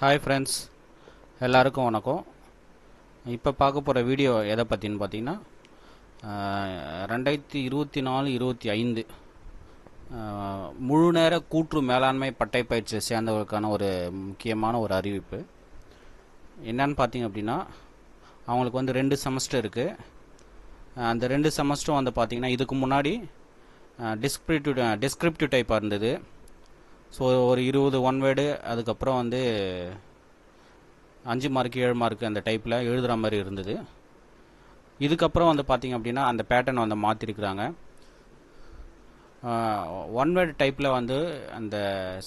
Hi friends எல்லாருக்கும் வணக்கம். இப்போ பார்க்க போகிற வீடியோ எதை பற்றின்னு பார்த்தீங்கன்னா ரெண்டாயிரத்தி இருபத்தி நாலு இருபத்தி ஐந்து முழு நேர கூற்று மேலாண்மை பட்டை பயிற்சியை சேர்ந்தவர்களுக்கான ஒரு முக்கியமான ஒரு அறிவிப்பு. என்னன்னு பார்த்தீங்க அப்படின்னா அவங்களுக்கு வந்து ரெண்டு செமஸ்டர் இருக்குது அந்த ரெண்டு செமஸ்டரும் வந்து பார்த்திங்கன்னா இதுக்கு முன்னாடி டிஸ்கிரிப்டிவ் டிஸ்கிரிப்டிவ் டைப்பாக இருந்தது. ஸோ ஒரு இருபது ஒன் வேர்டு அதுக்கப்புறம் வந்து அஞ்சு மார்க் ஏழு மார்க் அந்த டைப்பில் எழுதுகிற மாதிரி இருந்தது. இதுக்கப்புறம் வந்து பார்த்திங்க அப்படின்னா அந்த பேட்டர்ன் வந்து மாற்றிருக்கிறாங்க ஒன் வேர்டு டைப்பில் வந்து அந்த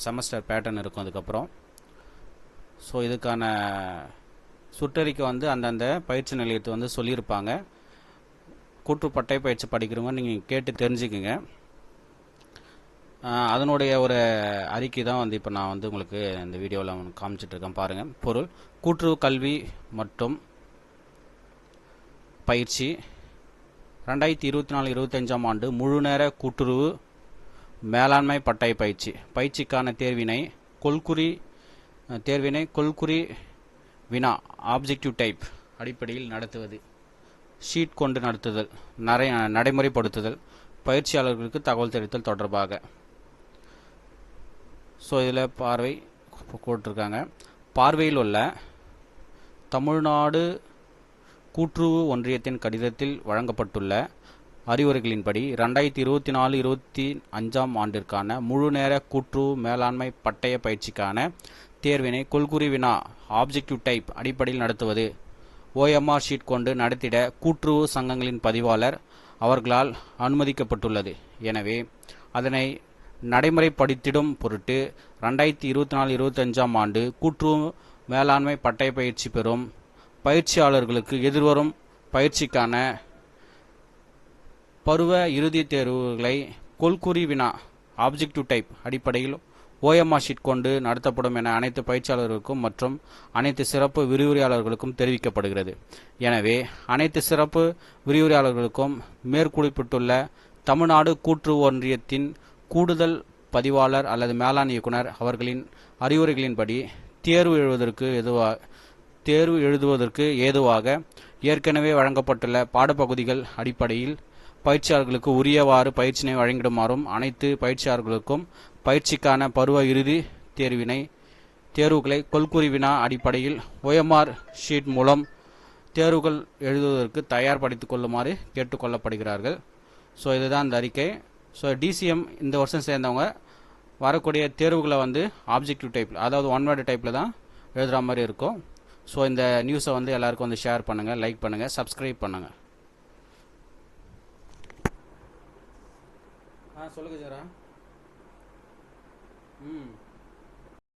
செமஸ்டர் பேட்டர்ன் இருக்கும் அதுக்கப்புறம். ஸோ இதுக்கான சுற்றறிக்கை வந்து அந்தந்த பயிற்சி நிலையத்தை வந்து சொல்லியிருப்பாங்க. கூற்றுப்பட்டை பயிற்சி படிக்கிறவங்க நீங்கள் கேட்டு தெரிஞ்சுக்குங்க. அதனுடைய ஒரு அறிக்கை தான் வந்து இப்போ நான் வந்து உங்களுக்கு இந்த வீடியோவில் காமிச்சிட்டு இருக்கேன் பாருங்கள் பொருள் கூட்டுறவு கல்வி மற்றும் பயிற்சி. ரெண்டாயிரத்தி இருபத்தி நாலு இருபத்தஞ்சாம் ஆண்டு முழு நேர கூட்டுறவு மேலாண்மை பட்டய பயிற்சி. பயிற்சிக்கான தேர்வினை கொள்குறி தேர்வினை கொள்குறி வினா ஆப்ஜெக்டிவ் டைப் அடிப்படையில் நடத்துவது. ஷீட் கொண்டு நடத்துதல் நரை நடைமுறைப்படுத்துதல் பயிற்சியாளர்களுக்கு தகவல் தெரிவித்தல் தொடர்பாக. ஸோ இதில் பார்வை போட்டிருக்காங்க. பார்வையில் உள்ள தமிழ்நாடு கூட்டுறவு ஒன்றியத்தின் கடிதத்தில் வழங்கப்பட்டுள்ள அறிவுரைகளின்படி ரெண்டாயிரத்தி இருபத்தி நாலு இருபத்தி அஞ்சாம் ஆண்டிற்கான முழு நேர கூட்டுறவு மேலாண்மை பட்டய பயிற்சிக்கான தேர்வினை கொள்குறி வினா ஆப்ஜெக்டிவ் டைப் அடிப்படையில் நடத்துவது. ஓஎம்ஆர் ஷீட் கொண்டு நடத்திட கூட்டுறவு சங்கங்களின் பதிவாளர் அவர்களால் அனுமதிக்கப்பட்டுள்ளது. எனவே அதனை நடைமுறைப்படுத்திடும் பொருட்டு ரெண்டாயிரத்தி இருபத்தி நாலு இருபத்தஞ்சாம் ஆண்டு கூட்டுறவு மேலாண்மை பட்டய பயிற்சி பெறும் பயிற்சியாளர்களுக்கு எதிர்வரும் பயிற்சிக்கான பருவ இறுதித் தேர்வுகளை கொல்குறி வினா ஆப்ஜெக்டிவ் டைப் அடிப்படையில் ஓஎம்ஆர் ஷீட் கொண்டு நடத்தப்படும் என அனைத்து பயிற்சியாளர்களுக்கும் மற்றும் அனைத்து சிறப்பு விரிவுரையாளர்களுக்கும் தெரிவிக்கப்படுகிறது. எனவே அனைத்து சிறப்பு விரிவுரையாளர்களுக்கும் மேற்குறிப்பிட்டுள்ள தமிழ்நாடு கூற்று ஒன்றியத்தின் கூடுதல் பதிவாளர் அல்லது மேலாண் இயக்குனர் அவர்களின் அறிவுரைகளின்படி தேர்வு எழுவதற்கு எதுவாக தேர்வு எழுதுவதற்கு ஏதுவாக ஏற்கனவே வழங்கப்பட்டுள்ள பாடப்பகுதிகள் அடிப்படையில் பயிற்சியாளர்களுக்கு உரியவாறு பயிற்சினை வழங்கிடுமாறும் அனைத்து பயிற்சியாளர்களுக்கும் பயிற்சிக்கான பருவ இறுதி தேர்வினை தேர்வுகளை கொள்குறி வினா அடிப்படையில் ஒயம்ஆர் ஷீட் மூலம் தேர்வுகள் எழுதுவதற்கு தயார்படுத்திக் கொள்ளுமாறு கேட்டுக்கொள்ளப்படுகிறார்கள் ஸோ இதுதான் இந்த அறிக்கை. ஸோ டிசிஎம் இந்த வருஷம் சேர்ந்தவங்க வரக்கூடிய தேர்வுகளை வந்து ஆப்ஜெக்டிவ் டைப்பில் அதாவது ஒன் வேர்டு டைப்பில் தான் எழுதுகிற மாதிரி இருக்கும். ஸோ இந்த நியூஸை வந்து எல்லாருக்கும் வந்து ஷேர் பண்ணுங்கள் லைக் பண்ணுங்கள் சப்ஸ்கிரைப் பண்ணுங்கள் ஆ சொல்லுங்கள் ஜரா. ம்.